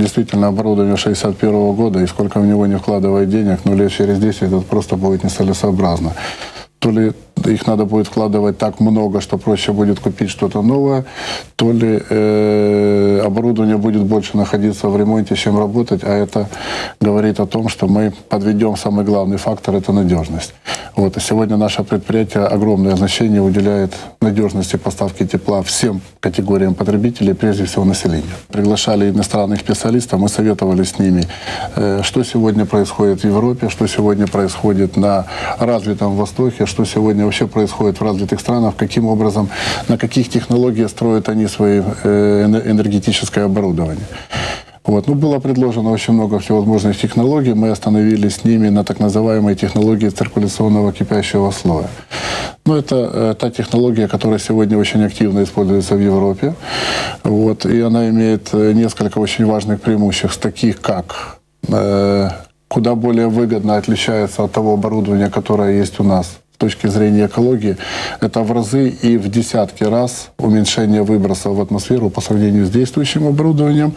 действительно оборудование 61 года, и сколько в него не вкладывает денег, но лет через 10 это просто будет нецелесообразно. То ли их надо будет вкладывать так много, что проще будет купить что-то новое, то ли э, оборудование будет больше находиться в ремонте, чем работать, а это говорит о том, что мы подведем самый главный фактор – это надежность. Вот. И сегодня наше предприятие огромное значение уделяет надежности поставки тепла всем категориям потребителей, прежде всего населению. Приглашали иностранных специалистов, мы советовали с ними, э, что сегодня происходит в Европе, что сегодня происходит на развитом Востоке, что сегодня вообще происходит в развитых странах, каким образом, на каких технологиях строят они свои э, энергетическое оборудование. Вот. Ну, было предложено очень много всевозможных технологий. Мы остановились с ними на так называемой технологии циркуляционного кипящего слоя. Ну, это э, та технология, которая сегодня очень активно используется в Европе. Вот. И она имеет э, несколько очень важных преимуществ, таких как э, куда более выгодно отличается от того оборудования, которое есть у нас точки зрения экологии, это в разы и в десятки раз уменьшение выбросов в атмосферу по сравнению с действующим оборудованием.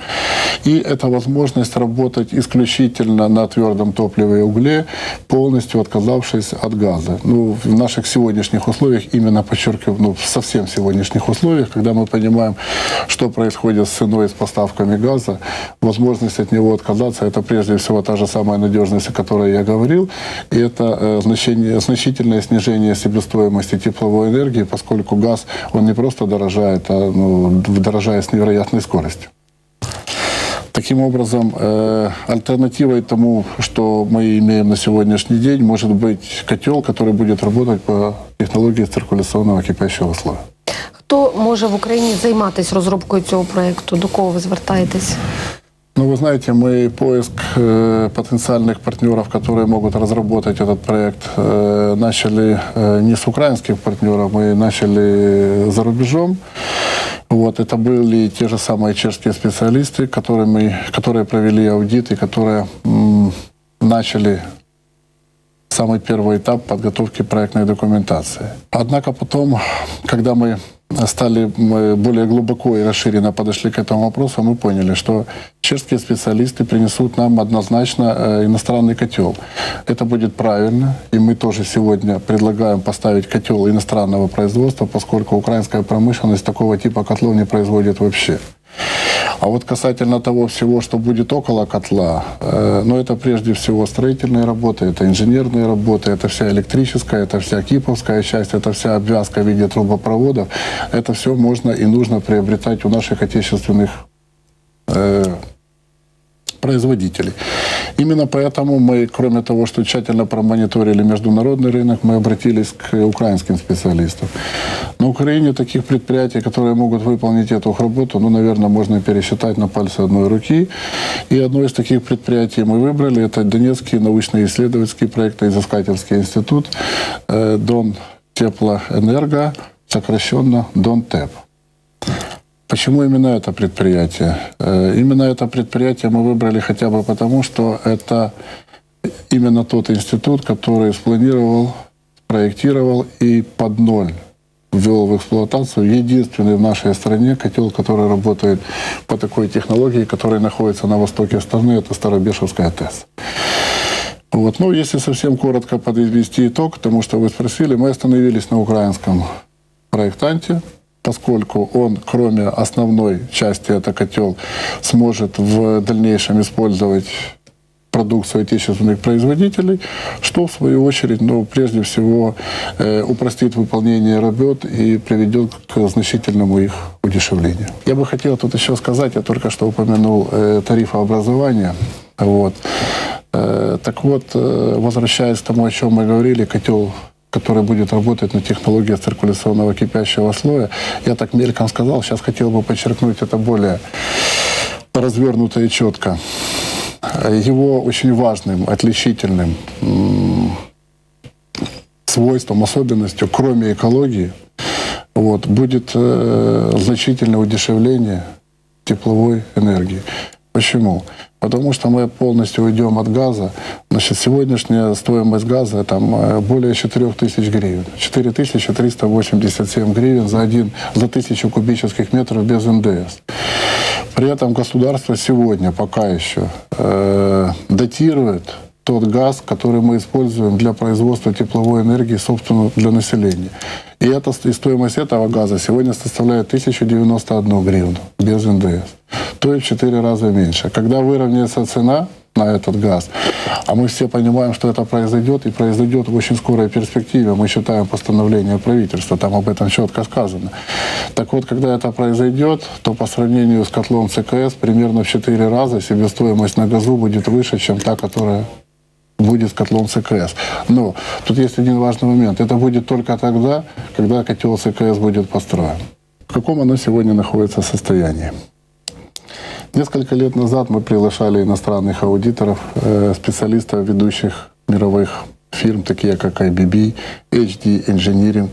И это возможность работать исключительно на твердом топливе и угле, полностью отказавшись от газа. Ну, в наших сегодняшних условиях, именно подчеркиваю, ну, в совсем сегодняшних условиях, когда мы понимаем, что происходит с ценой с поставками газа, возможность от него отказаться, это прежде всего та же самая надежность, о которой я говорил, и это э, значение, значительное снижение снижение себестоимости тепловой энергии, поскольку газ, он не просто дорожает, а ну, дорожает с невероятной скоростью. Таким образом, э, альтернативой тому, что мы имеем на сегодняшний день, может быть котел, который будет работать по технологии циркуляционного кипящего слоя. Хто може в Україні займатися розробкою цього проєкту? До кого ви звертаєтесь? Ну, вы знаете, мы поиск э, потенциальных партнеров, которые могут разработать этот проект, э, начали э, не с украинских партнеров, мы начали за рубежом. Вот, это были те же самые чешские специалисты, которые, мы, которые провели аудит и которые м, начали самый первый этап подготовки проектной документации. Однако потом, когда мы стали более глубоко и расширенно подошли к этому вопросу, мы поняли, что чешские специалисты принесут нам однозначно э, иностранный котел. Это будет правильно, и мы тоже сегодня предлагаем поставить котел иностранного производства, поскольку украинская промышленность такого типа котлов не производит вообще. А вот касательно того всего, что будет около котла, э, ну это прежде всего строительные работы, это инженерные работы, это вся электрическая, это вся киповская часть, это вся обвязка в виде трубопроводов. Это все можно и нужно приобретать у наших отечественных э, производителей. Именно поэтому мы, кроме того, что тщательно промониторили международный рынок, мы обратились к украинским специалистам. На Украине таких предприятий, которые могут выполнить эту работу, ну, наверное, можно пересчитать на пальцы одной руки. И одно из таких предприятий мы выбрали, это Донецкий научно-исследовательский проектно-изыскательский институт э, Дон Теплоэнерго, сокращенно Донтеп. Почему именно это предприятие? Э, именно это предприятие мы выбрали хотя бы потому, что это именно тот институт, который спланировал, проектировал и под ноль ввел в эксплуатацию единственный в нашей стране котел, который работает по такой технологии, который находится на востоке страны, это Старобешевская ТЭС. Вот. Ну, если совсем коротко подвести итог, потому что вы спросили, мы остановились на украинском проектанте, поскольку он, кроме основной части, это котел, сможет в дальнейшем использовать продукцию отечественных производителей, что в свою очередь, ну, прежде всего, э, упростит выполнение работ и приведет к значительному их удешевлению. Я бы хотел тут еще сказать, я только что упомянул э, тарифообразование. Вот. Э, так вот, э, возвращаясь к тому, о чем мы говорили, котел который будет работать на технологии циркуляционного кипящего слоя. Я так мельком сказал, сейчас хотел бы подчеркнуть это более развернуто и четко. Его очень важным, отличительным свойством, особенностью, кроме экологии, вот, будет э, значительное удешевление тепловой энергии. Почему? Потому что мы полностью уйдем от газа. Значит, сегодняшняя стоимость газа там э, более 4 тысяч гривен. 4387 гривен за, один, за тысячу кубических метров без НДС. При этом государство сегодня пока еще э, датирует тот газ, который мы используем для производства тепловой энергии, собственно, для населения. И, это, и стоимость этого газа сегодня составляет 1091 гривну без НДС. То есть в 4 раза меньше. Когда выровняется цена на этот газ, а мы все понимаем, что это произойдет, и произойдет в очень скорой перспективе. Мы считаем постановление правительства, там об этом четко сказано. Так вот, когда это произойдет, то по сравнению с котлом ЦКС примерно в 4 раза себестоимость на газу будет выше, чем та, которая будет с котлом ЦКС. Но тут есть один важный момент. Это будет только тогда, когда котел ЦКС будет построен. В каком оно сегодня находится состоянии? Несколько лет назад мы приглашали иностранных аудиторов, э, специалистов ведущих мировых фирм, такие как IBB, HD Engineering,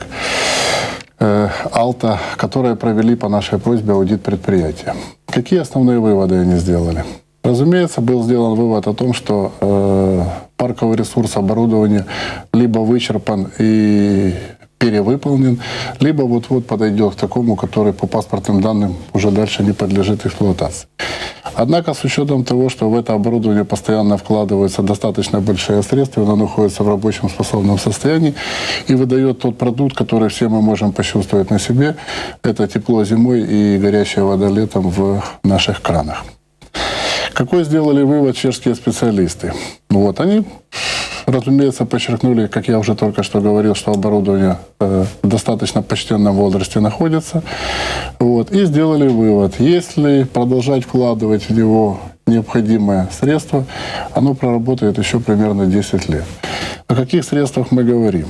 э, Alta, которые провели по нашей просьбе аудит предприятия. Какие основные выводы они сделали? Разумеется, был сделан вывод о том, что э, парковый ресурс оборудования либо вычерпан и перевыполнен, либо вот-вот подойдет к такому, который по паспортным данным уже дальше не подлежит эксплуатации. Однако с учетом того, что в это оборудование постоянно вкладываются достаточно большие средства, оно находится в рабочем способном состоянии и выдает тот продукт, который все мы можем почувствовать на себе, это тепло зимой и горячая вода летом в наших кранах. Какой сделали вывод чешские специалисты? Вот, они, разумеется, подчеркнули, как я уже только что говорил, что оборудование э, в достаточно почтенном возрасте находится. Вот, и сделали вывод, если продолжать вкладывать в него необходимое средство, оно проработает еще примерно 10 лет. О каких средствах мы говорим?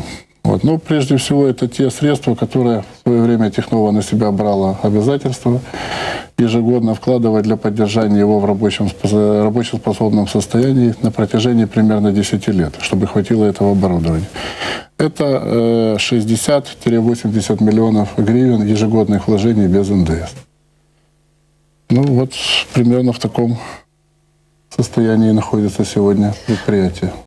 Вот. Ну, прежде всего, это те средства, которые в свое время Технова на себя брала обязательства ежегодно вкладывать для поддержания его в рабочем, спос- рабочем способном состоянии на протяжении примерно 10 лет, чтобы хватило этого оборудования. Это э, 60-80 миллионов гривен ежегодных вложений без НДС. Ну, вот примерно в таком состоянии находится сегодня предприятие.